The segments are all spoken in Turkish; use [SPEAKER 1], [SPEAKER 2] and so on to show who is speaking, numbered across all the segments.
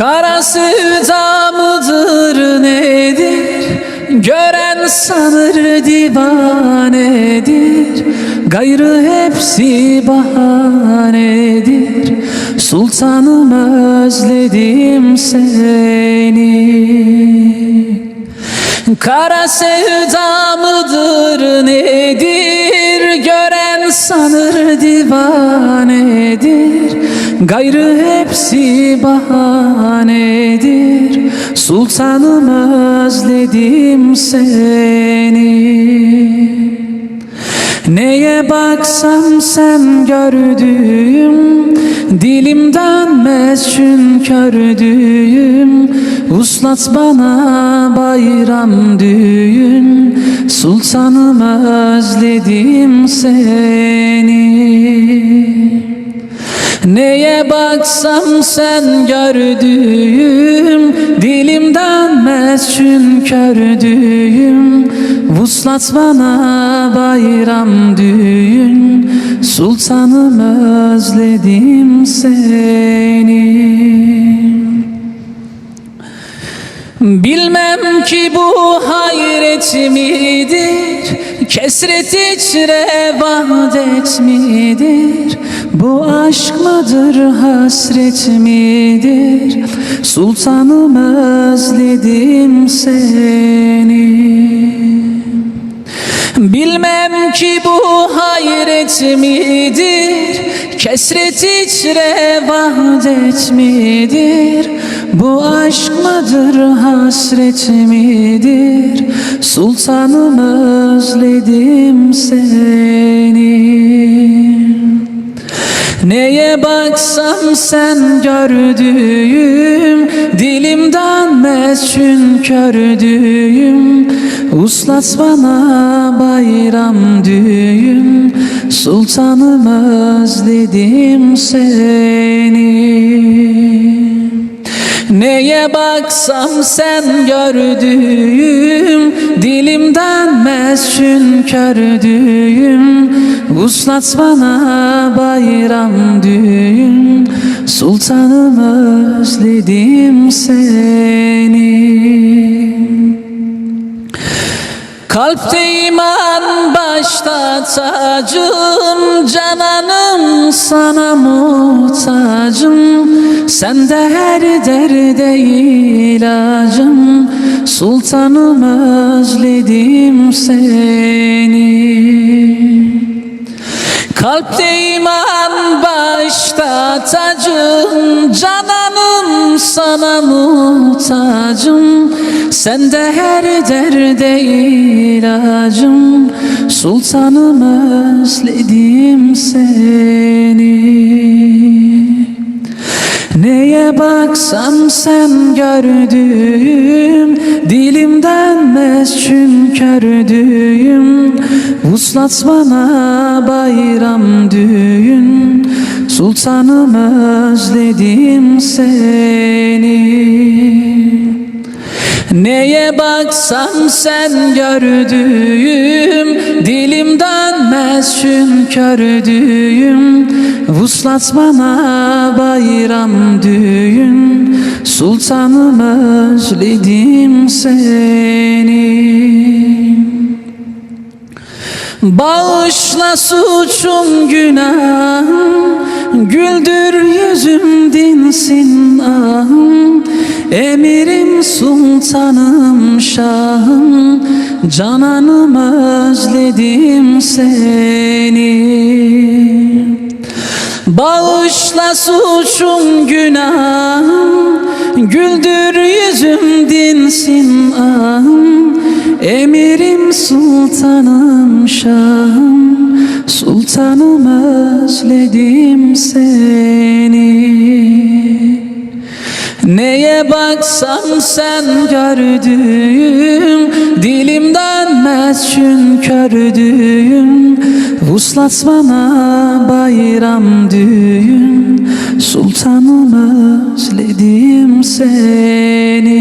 [SPEAKER 1] Kara sevda mıdır nedir? Gören sanır divanedir. Gayrı hepsi bahanedir. Sultanım özledim seni. Kara sevda mıdır nedir? Gören sanır divanedir Gayrı hepsi bahanedir. Sultanım özledim seni. Neye baksam sen gördüğüm Dilim dönmez çünkü Uslat bana bayram düğün. Sultanım özledim seni Neye baksam sen gördüğüm Dilim dönmez çünkü Vuslat bana bayram düğün Sultanım özledim seni. Bilmem ki bu hayret midir Kesret içre vahdet midir Bu aşk mıdır hasret midir? Sultanım özledim seni. Bilmem ki bu hayret midir? Kesret içre vahdet midir Bu aşk mıdır hasret midir? Sultanım özledim seni Neye baksam sen gördüğüm Dilim dönmez çünkü Uslat bana bayram düğün Sultanım özledim seni Neye baksam sen gördüğüm Dilim dönmez çünkü Uslat bana bayram düğün Sultanım özledim seni Kalpte iman başta tacım Cananım sana muhtacım. Sen de her derde ilacım Sultanım özledim seni. Kalpte iman başta tacım Cananım sana muhtacım. Sen de her derde ilacım. Sultanım özledim seni. Neye baksam sen gördüğüm Dilim dönmez çünkü Vuslat bana bayram düğün Sultanım özledim seni. Neye baksam sen gördüğüm Dilim dönmez çünkü Vuslat bana bayram düğün. Sultanım özledim seni Bağışla suçum günahım Güldür yüzüm dinsin ahım Emirim sultanım şahım Cananım özledim seni. Bağışla suçum günahım Güldür yüzüm dinsin ahım Emirim sultanım şahım. Sultanım özledim seni. Neye baksam sen gördüğüm Dilim dönmez çünkü Vuslat bana bayram düğün Sultanım özledim seni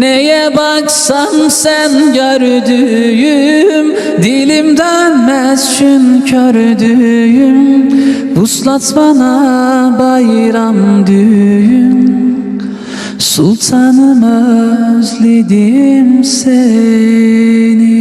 [SPEAKER 1] Neye baksam sen gördüğüm Dilim dönmez şün kördüğüm. Vuslat bana bayram düğüm. Sultanım özledim seni.